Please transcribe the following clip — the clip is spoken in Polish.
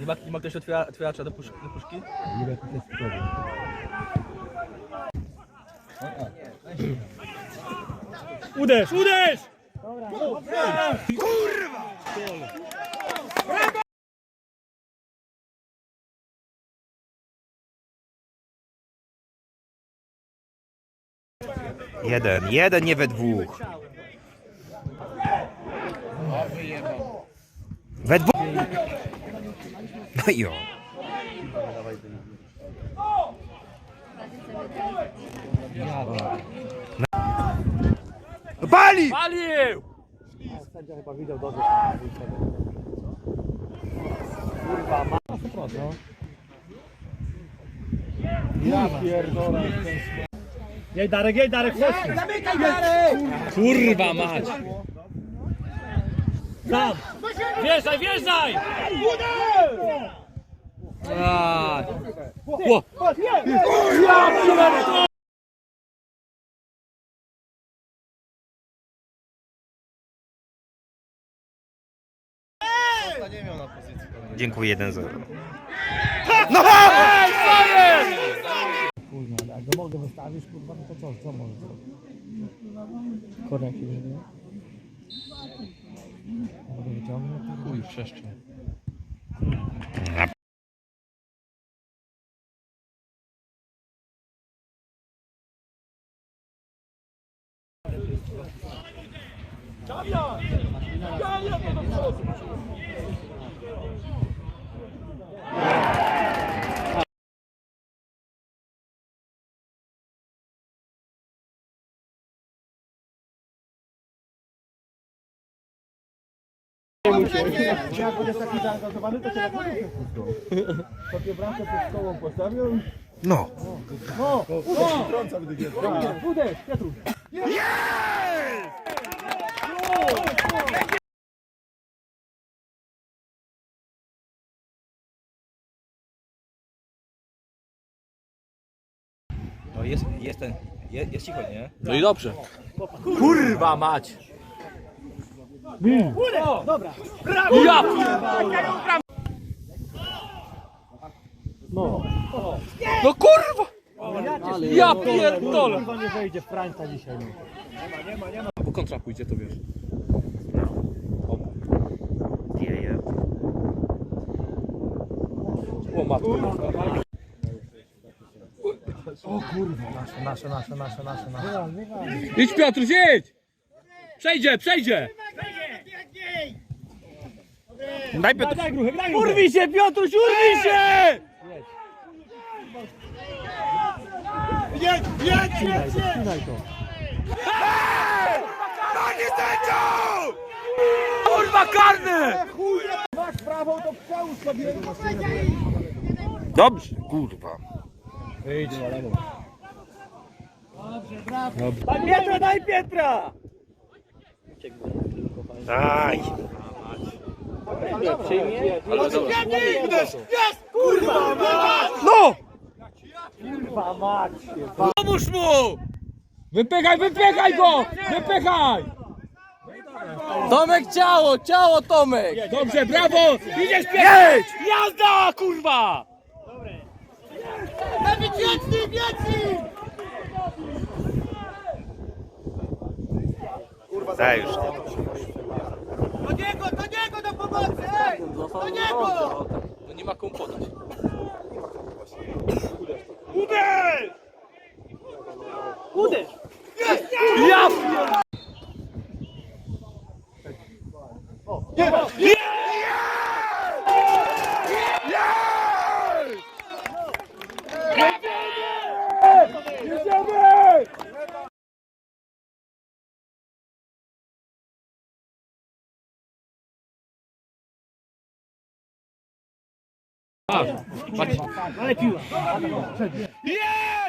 Nie ma, nie ma ktoś otwiera, otwieracza do, pusz, do puszki? Uderz, uderz! Jeden, jeden, nie we dwóch. We dwóch. No i o. Bali! Palił! Jej Darek, jej Darek, chodź! Kurwa mać! Tam! Wjeżdżaj, wjeżdżaj! Aj. Ło. Dziękuję 1-0. Kurwa, jak go mogę wystawisz, kurwa, no to co, co może zrobić? Korek się nie Mogę wyciągnąć? Chuj, przeszczę. Jak będziesz taki zaangażowany, to cię na górę Takie bramkę przed szkołą postawią. No. No, uderz! Uderz, Piotruś! No jest, jest ten, jest, jest cicho, nie? No i dobrze. Kurwa mać! O, dobra! Ja! No. No kurwa! Ja, Ja pierdolę! Kurwa nie wejdzie w dzisiaj. No. Bo kontra pójdzie, to wiesz. Dzieje. O matko. Nasze, nasze, nasze, nasze, nasze. Idź Piotr, idź! Przejdzie, przejdzie! Daj Piotr. Daj gruchę, daj gruchę! Urwij się, Piotruś, urwij się! Jedź, jedź, jedź! Spinaj to. Kurwa karny! Masz prawą, to przełóż sobie. Dobrze, kurwa. Daj Pietra, daj Pietra! Daj. No! Kurwa mać! Pomóż mu! Wypychaj, wypychaj go! Wypychaj! Tomek ciało, ciało Tomek! Dobrze, brawo! Idziesz! Jedź! Jazda, kurwa! Daj już. Do niego, do niego do pomocy! Ej! Do niego! No nie ma komu podać. Uderz! Uderz! Ja! Ale piła. Yeah!